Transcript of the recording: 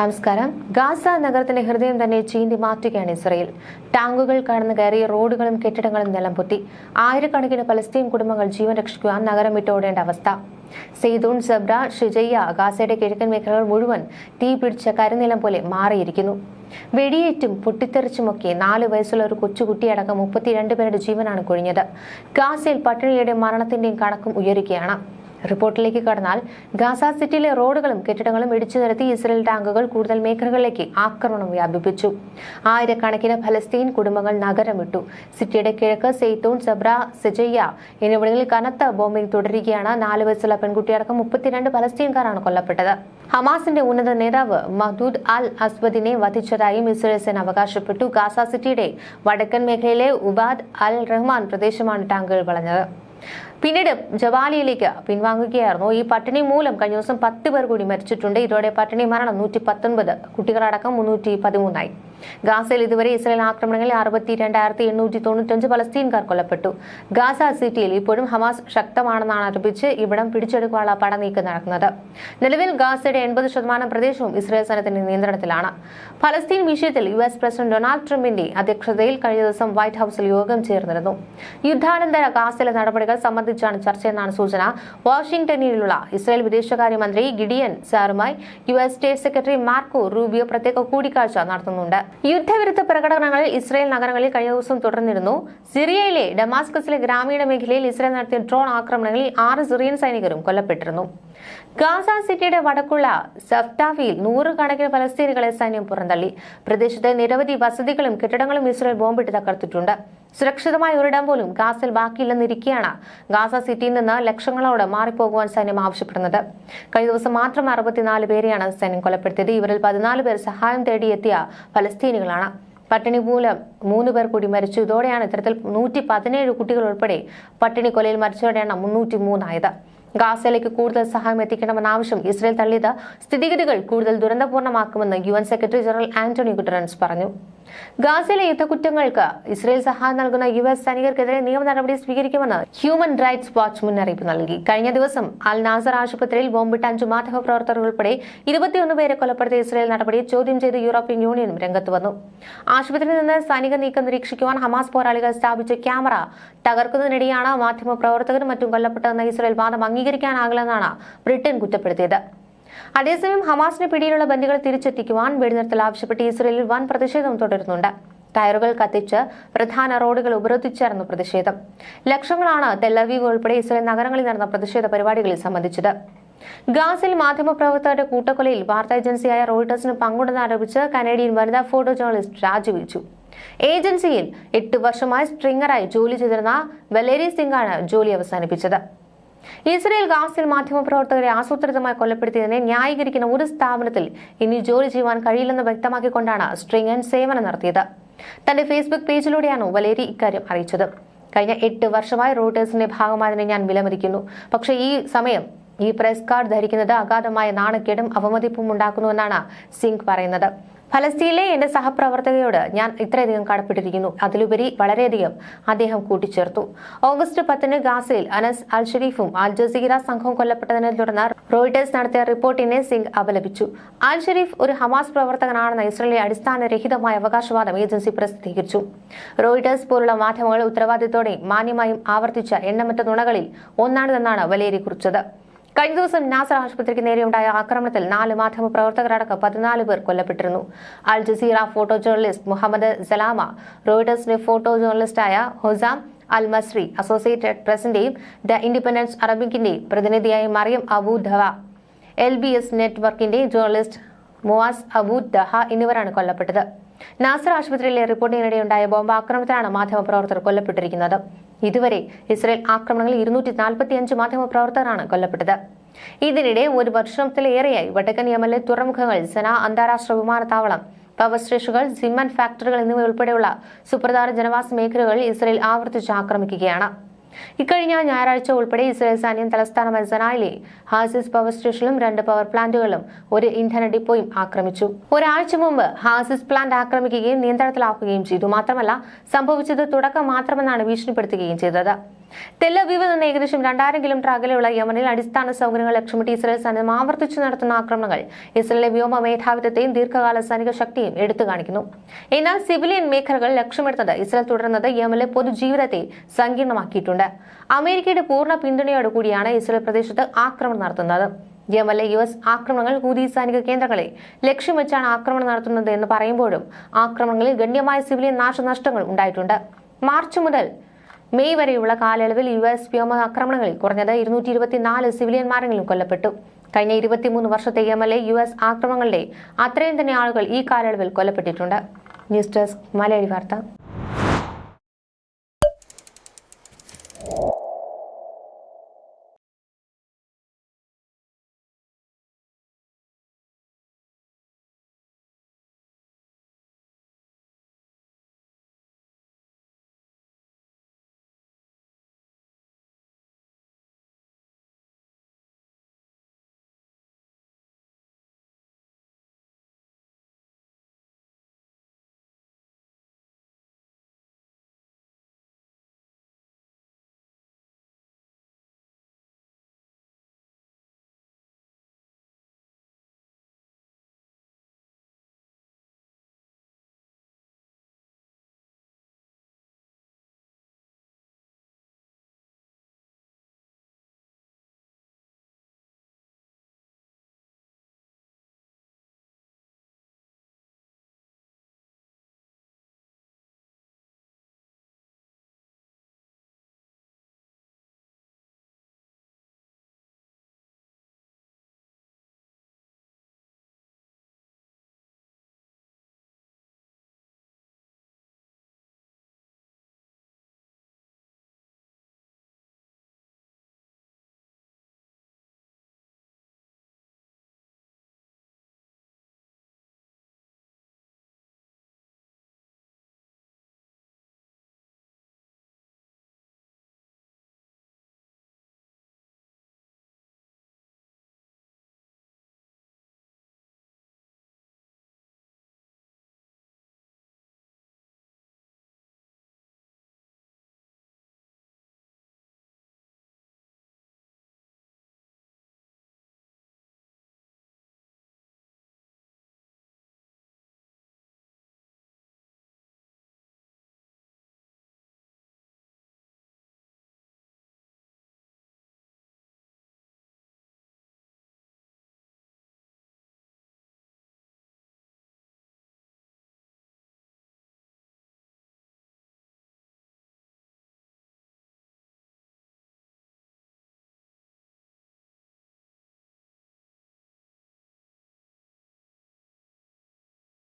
നമസ്കാരം. ഗാസ നഗരത്തിന്റെ ഹൃദയം തന്നെ ചീന്തി മാറ്റുകയാണ് ഇസ്രയേൽ. ടാങ്കുകൾ കടന്നു കയറി റോഡുകളും കെട്ടിടങ്ങളും നിലംപൊത്തി ആയിരക്കണക്കിന് പലസ്തീൻ കുടുംബങ്ങൾ ജീവൻ രക്ഷിക്കുവാൻ നഗരം വിട്ടോടേണ്ട അവസ്ഥ. സെയ്തൂൺ സബ്ര ഷിജയ്യ ഗാസയുടെ കിഴക്കൻ മേഖലകൾ മുഴുവൻ തീ പിടിച്ച കരിനിലം പോലെ മാറിയിരിക്കുന്നു. വെടിയേറ്റും പൊട്ടിത്തെറിച്ചുമൊക്കെ നാല് വയസ്സുള്ള ഒരു കൊച്ചുകുട്ടിയടക്കം മുപ്പത്തിരണ്ട് പേരുടെ ജീവനാണ് കൊഴിഞ്ഞത്. ഗാസയിൽ പട്ടിണിയുടെയും മരണത്തിന്റെയും കണക്കും ഉയരുകയാണ്. റിപ്പോർട്ടിലേക്ക് കടന്നാൽ ഗാസ സിറ്റിയിലെ റോഡുകളും കെട്ടിടങ്ങളും ഇടിച്ചു നിരത്തി ഇസ്രയേൽ ടാങ്കുകൾ കൂടുതൽ മേഖലകളിലേക്ക് ആക്രമണം വ്യാപിപ്പിച്ചു. ആയിരക്കണക്കിന് ഫലസ്തീൻ കുടുംബങ്ങൾ നഗരം വിട്ടു. സിറ്റിയുടെ കിഴക്ക് സെയ്തോൺ സബ്ര സെജയ്യ എന്നിവിടങ്ങളിൽ കനത്ത ബോംബിംഗ് തുടരുകയാണ്. നാല് വയസ്സുള്ള പെൺകുട്ടിയടക്കം മുപ്പത്തിരണ്ട് ഫലസ്തീൻകാരാണ് കൊല്ലപ്പെട്ടത്. ഹമാസിന്റെ ഉന്നത നേതാവ് മഹ്ദൂദ് അൽ അസ്ബദിനെ വധിച്ചതായും ഇസ്രയേൽ സേന അവകാശപ്പെട്ടു. ഗാസ സിറ്റിയുടെ വടക്കൻ മേഖലയിലെ ഉബാദ് അൽ റഹ്മാൻ പ്രദേശമാണ് ടാങ്കുകൾ വളഞ്ഞത്. പിന്നീട് ജവാലിയിലേക്ക് പിൻവാങ്ങുകയായിരുന്നു. ഈ പട്ടിണി മൂലം കഴിഞ്ഞ ദിവസം പത്ത് പേർ കൂടി മരിച്ചിട്ടുണ്ട്. ഇതോടെ പട്ടിണി മരണം നൂറ്റി പത്തൊൻപത് കുട്ടികളടക്കം മുന്നൂറ്റി പതിമൂന്നായി ഗാസയിൽ ഇതുവരെ ഇസ്രായേൽ ആക്രമണങ്ങളിൽ അറുപത്തി രണ്ടായിരത്തി എണ്ണൂറ്റി തൊണ്ണൂറ്റഞ്ച് പലസ്തീൻകാർ കൊല്ലപ്പെട്ടു. ഗാസ സിറ്റിയിൽ ഇപ്പോഴും ഹമാസ് ശക്തമാണെന്നാണ് ആരോപിച്ച് ഇവിടം പിടിച്ചെടുക്കാനുള്ള പടനീക്കം നടക്കുന്നത്. നിലവിൽ ഗാസയുടെ എൺപത് ശതമാനം പ്രദേശവും ഇസ്രായേൽ സൈന്യത്തിന്റെ നിയന്ത്രണത്തിലാണ്. ഫലസ്തീൻ വിഷയത്തിൽ യു എസ് പ്രസിഡന്റ് ഡൊണാൾഡ് ട്രംപിന്റെ അധ്യക്ഷതയിൽ കഴിഞ്ഞ ദിവസം വൈറ്റ് ഹൌസിൽ യോഗം ചേർന്നിരുന്നു. യുദ്ധാനന്തര ഗാസയിലെ നടപടികൾ സംബന്ധിച്ചാണ് ചർച്ചയെന്നാണ് സൂചന. വാഷിംഗ്ടണിലുള്ള ഇസ്രായേൽ വിദേശകാര്യമന്ത്രി Gideon സാറുമായി U S State Secretary Marco Rubio പ്രത്യേക കൂടിക്കാഴ്ച നടത്തുന്നുണ്ട്. യുദ്ധവിരുദ്ധ പ്രകടനങ്ങൾ ഇസ്രായേൽ നഗരങ്ങളിൽ കഴിഞ്ഞ ദിവസം തുടർന്നിരുന്നു. സിറിയയിലെ ഡമാസ്കസിലെ ഗ്രാമീണ മേഖലയിൽ ഇസ്രായേൽ നടത്തിയ ഡ്രോൺ ആക്രമണങ്ങളിൽ ആറ് സിറിയൻ സൈനികരും കൊല്ലപ്പെട്ടിരുന്നു. ഗാസ സിറ്റിയുടെ വടക്കുള്ള സഫ്താഫിയിൽ നൂറുകണക്കിന് ഫലസ്തീനികളെ സൈന്യം പുറന്തള്ളി. പ്രദേശത്തെ നിരവധി വസതികളും കെട്ടിടങ്ങളും ഇസ്രയേൽ ബോംബിട്ട് തകർത്തിട്ടുണ്ട്. സുരക്ഷിതമായ ഒരിടം പോലും ഗാസയിൽ ബാക്കിയില്ലെന്നിരിക്കെയാണ് ഗാസ സിറ്റിയിൽ നിന്ന് ലക്ഷങ്ങളോട് മാറിപ്പോകുവാൻ സൈന്യം ആവശ്യപ്പെടുന്നത്. കഴിഞ്ഞ ദിവസം മാത്രം അറുപത്തിനാല് പേരെയാണ് സൈന്യം കൊലപ്പെടുത്തിയത്. ഇവരിൽ പതിനാല് പേർ സഹായം തേടിയെത്തിയ ഫലസ്തീനികളാണ്. പട്ടിണി മൂലം മൂന്ന് പേർ കൂടി മരിച്ചു. ഇതോടെയാണ് ഇത്തരത്തിൽ നൂറ്റി പതിനേഴ് കുട്ടികൾ ഉൾപ്പെടെ പട്ടിണി കൊലയിൽ മരിച്ചവരുടെ എണ്ണം മുന്നൂറ്റി മൂന്നായത് ഗാസയിലേക്ക് കൂടുതൽ സഹായം എത്തിക്കണമെന്ന ആവശ്യം ഇസ്രയേൽ തള്ളിയത് സ്ഥിതിഗതികൾ കൂടുതൽ ദുരന്തപൂർണമാക്കുമെന്ന് U secretary general Antony Guterres പറഞ്ഞു. ഗാസയിലെ യുദ്ധകുറ്റങ്ങൾക്ക് ഇസ്രയേൽ സഹായം നൽകുന്ന യു എസ് സൈനികർക്കെതിരെ നിയമ നടപടി സ്വീകരിക്കുമെന്ന് ഹ്യൂമൻ റൈറ്റ്സ് വാച്ച് മുന്നറിയിപ്പ് നൽകി. കഴിഞ്ഞ ദിവസം അൽ നാസർ ആശുപത്രിയിൽ ബോംബിട്ട അഞ്ചു മാധ്യമ പ്രവർത്തകർ ഉൾപ്പെടെ ഇരുപത്തിയൊന്ന് പേരെ കൊലപ്പെടുത്തിയ ഇസ്രയേൽ നടപടി ചോദ്യം ചെയ്ത് യൂറോപ്യൻ യൂണിയനും രംഗത്ത് വന്നു. ആശുപത്രിയിൽ നിന്ന് സൈനിക നീക്കം നിരീക്ഷിക്കുവാൻ ഹമാസ് പോരാളികൾ സ്ഥാപിച്ച ക്യാമറ തകർക്കുന്നതിനിടെയാണ് മാധ്യമ പ്രവർത്തകരും മറ്റും കൊല്ലപ്പെട്ടതെന്ന ഇസ്രയേൽ വാദം അംഗീകരിക്കാനാകില്ലെന്നാണ് ബ്രിട്ടൻ കുറ്റപ്പെടുത്തിയത്. അതേസമയം ഹമാസിന് പിടിയിലുള്ള ബന്ദികളെ തിരിച്ചെത്തിക്കുവാൻ വെടിനിർത്തൽ ആവശ്യപ്പെട്ട് ഇസ്രയേലിൽ വൻ പ്രതിഷേധം തുടരുന്നുണ്ട്. ടയറുകൾ കത്തിച്ച് പ്രധാന റോഡുകൾ ഉപരോധിച്ചായിരുന്നു പ്രതിഷേധം. ലക്ഷങ്ങളാണ് തെല്ലവീവ് ഉൾപ്പെടെ ഇസ്രയേൽ നഗരങ്ങളിൽ നടന്ന പ്രതിഷേധ പരിപാടികളിൽ സംബന്ധിച്ചത്. ഗാസിൽ മാധ്യമപ്രവർത്തകരുടെ കൂട്ടക്കൊലയിൽ വാർത്താ ഏജൻസിയായ റോയിട്ടേഴ്സിന് പങ്കുണ്ടെന്ന് ആരോപിച്ച് കനേഡിയൻ വനിതാ ഫോട്ടോ ജേർണലിസ്റ്റ് രാജിവെച്ചു. ഏജൻസിയിൽ എട്ട് വർഷമായി സ്ട്രിങ്ങറായി ജോലി ചെയ്തിരുന്ന വലേരി സിംഗാണ് ജോലി അവസാനിപ്പിച്ചത്. ഇസ്രയേൽ ഗാസിൽ മാധ്യമപ്രവർത്തകരെ ആസൂത്രിതമായി കൊലപ്പെടുത്തിയതിനെ ന്യായീകരിക്കുന്ന ഒരു സ്ഥാപനത്തിൽ ഇനി ജോലി ചെയ്യുവാൻ കഴിയില്ലെന്ന് വ്യക്തമാക്കിക്കൊണ്ടാണ് സ്ട്രിങ്ങൻ സേവനം നടത്തിയത്. തന്റെ ഫേസ്ബുക്ക് പേജിലൂടെയാണ് വലേരി ഇക്കാര്യം അറിയിച്ചത്. കഴിഞ്ഞ എട്ട് വർഷമായി റോട്ടേഴ്സിന്റെ ഭാഗമായതിനെ ഞാൻ വിലമതിക്കുന്നു. പക്ഷേ ഈ സമയം ഈ പ്രസ് കാർഡ് ധരിക്കുന്നത് അഗാധമായ നാണക്കേടും അവമതിപ്പും ഉണ്ടാക്കുന്നുവെന്നാണ് സിംഗ് പറയുന്നത്. ഫലസ്തീനിലെ എന്റെ സഹപ്രവർത്തകയോട് ഞാൻ ഇത്രയധികം കടപ്പെട്ടിരിക്കുന്നു. അതിലുപരി വളരെയധികം അദ്ദേഹം കൂട്ടിച്ചേർത്തു. ഓഗസ്റ്റ് പത്തിന് ഗാസയിൽ അനസ് അൽ ഷെരീഫും അൽ ജസീറ സംഘവും കൊല്ലപ്പെട്ടതിനെ തുടർന്ന് റോയിട്ടേഴ്സ് നടത്തിയ റിപ്പോർട്ടിനെ സിംഗ് അപലപിച്ചു. അൽ ഷെരീഫ് ഒരു ഹമാസ് പ്രവർത്തകനാണെന്ന ഇസ്രയേലിലെ അടിസ്ഥാനരഹിതമായ അവകാശവാദം ഏജൻസി പ്രസിദ്ധീകരിച്ചു. റോയിട്ടേഴ്സ് പോലുള്ള മാധ്യമങ്ങൾ ഉത്തരവാദിത്തോടെ മാന്യമായും ആവർത്തിച്ച എണ്ണമറ്റ നുണകളിൽ ഒന്നാണിതെന്നാണ് വലേരി കുറിച്ചത് കഴിഞ്ഞ ദിവസം നാസർ ആശുപത്രിക്ക് നേരെയുണ്ടായ ആക്രമണത്തിൽ നാല് മാധ്യമ പ്രവർത്തകരടക്കം പതിനാല് പേർ കൊല്ലപ്പെട്ടിരുന്നു. Al Jazeera photo journalist Mohammed Salama റോയിട്ടേഴ്സിന്റെ photo ജേർണലിസ്റ്റായ ഹൊസാം അൽ മസ്രി അസോസിയേറ്റഡ് പ്രസിന്റെയും ദ ഇൻഡിപെൻഡൻസ് അറബിക്കിന്റെയും പ്രതിനിധിയായ Mariam Abu ധവ L B S നെറ്റ്വർക്കിന്റെ ജേർണലിസ്റ്റ് മുവാസ് അബു ദഹ എന്നിവരാണ് കൊല്ലപ്പെട്ടത്. നാസർ ആശുപത്രിയിലെ റിപ്പോർട്ടിനിടെയുണ്ടായ ബോംബ് ആക്രമണത്തിലാണ് മാധ്യമപ്രവർത്തകർ കൊല്ലപ്പെട്ടിരിക്കുന്നത്. ഇതുവരെ ഇസ്രയേൽ ആക്രമണങ്ങളിൽ ഇരുന്നൂറ്റി നാൽപ്പത്തി നാൽപ്പത്തിയഞ്ച് മാധ്യമപ്രവർത്തകരാണ് കൊല്ലപ്പെട്ടത്. ഇതിനിടെ ഒരു വർഷത്തിലേറെയായി വടക്കൻ യമനിലെ തുറമുഖങ്ങൾ സന അന്താരാഷ്ട്ര വിമാനത്താവളം പവർ സ്റ്റേഷനുകൾ സിമൻ ഫാക്ടറികൾ എന്നിവ ഉൾപ്പെടെയുള്ള സുപ്രധാന ജനവാസ മേഖലകൾ ഇസ്രയേൽ ആവർത്തിച്ച് ആക്രമിക്കുകയാണ്. ഇക്കഴിഞ്ഞ ഞായറാഴ്ച ഉൾപ്പെടെ ഇസ്രായേൽ സൈന്യം തലസ്ഥാനമായ സനായിലെ ഹാസിസ് പവർ സ്റ്റേഷനും രണ്ട് പവർ പ്ലാന്റുകളും ഒരു ഇന്ധന ഡിപ്പോയും ആക്രമിച്ചു. ഒരാഴ്ച മുമ്പ് ഹാസിസ് പ്ലാന്റ് ആക്രമിക്കുകയും നിയന്ത്രണത്തിലാക്കുകയും ചെയ്തു. മാത്രമല്ല സംഭവിച്ചത് തുടക്കം മാത്രമെന്നാണ് ഭീഷണിപ്പെടുത്തുകയും ചെയ്തത്. തെല്ലവീവിൽ നിന്ന് ഏകദേശം രണ്ടായിരം കിലോമീറ്റർ അകലെയുള്ള യമനിൽ അടിസ്ഥാന സൗകര്യങ്ങൾ ലക്ഷ്യമിട്ട് ഇസ്രായേൽ സൈന്യം ആവർത്തിച്ചു നടത്തുന്ന ആക്രമണങ്ങൾ. ഇസ്രയേലിലെ വ്യോമ മേധാവിത്വത്തെയും ദീർഘകാല സൈനിക ശക്തിയും എടുത്തു കാണിക്കുന്നു. എന്നാൽ സിവിലിയൻ മേഖലകൾ ലക്ഷ്യമിടുന്നത് ഇസ്രായേൽ തുടരുന്നത് യമനിലെ പൊതുജീവിതത്തെ സങ്കീർണമാക്കിയിട്ടുണ്ട്. അമേരിക്കയുടെ പൂർണ പിന്തുണയോടുകൂടിയാണ് ഇസ്രായേൽ പ്രദേശത്ത് ആക്രമണം നടത്തുന്നത്. യമനിലെ യു എസ് ആക്രമണങ്ങൾ ഹൂതി സൈനിക കേന്ദ്രങ്ങളെ ലക്ഷ്യം വെച്ചാണ് ആക്രമണം നടത്തുന്നത് എന്ന് പറയുമ്പോഴും ആക്രമണങ്ങളിൽ ഗണ്യമായ സിവിലിയൻ നാശനഷ്ടങ്ങൾ ഉണ്ടായിട്ടുണ്ട്. മാർച്ച് മുതൽ മെയ് വരെയുള്ള കാലയളവിൽ യു എസ് വ്യോമ ആക്രമണങ്ങളിൽ കുറഞ്ഞത് ഇരുന്നൂറ്റി ഇരുപത്തിനാല് സിവിലിയന്മാരെങ്കിലും കൊല്ലപ്പെട്ടു. കഴിഞ്ഞ ഇരുപത്തിമൂന്ന് വർഷത്തെ യമനിലെ യു എസ് ആക്രമണങ്ങളുടെ അത്രയും തന്നെ ആളുകൾ ഈ കാലയളവിൽ കൊല്ലപ്പെട്ടിട്ടുണ്ട്. ന്യൂസ് ഡെസ്ക് മലയാളി വാർത്ത.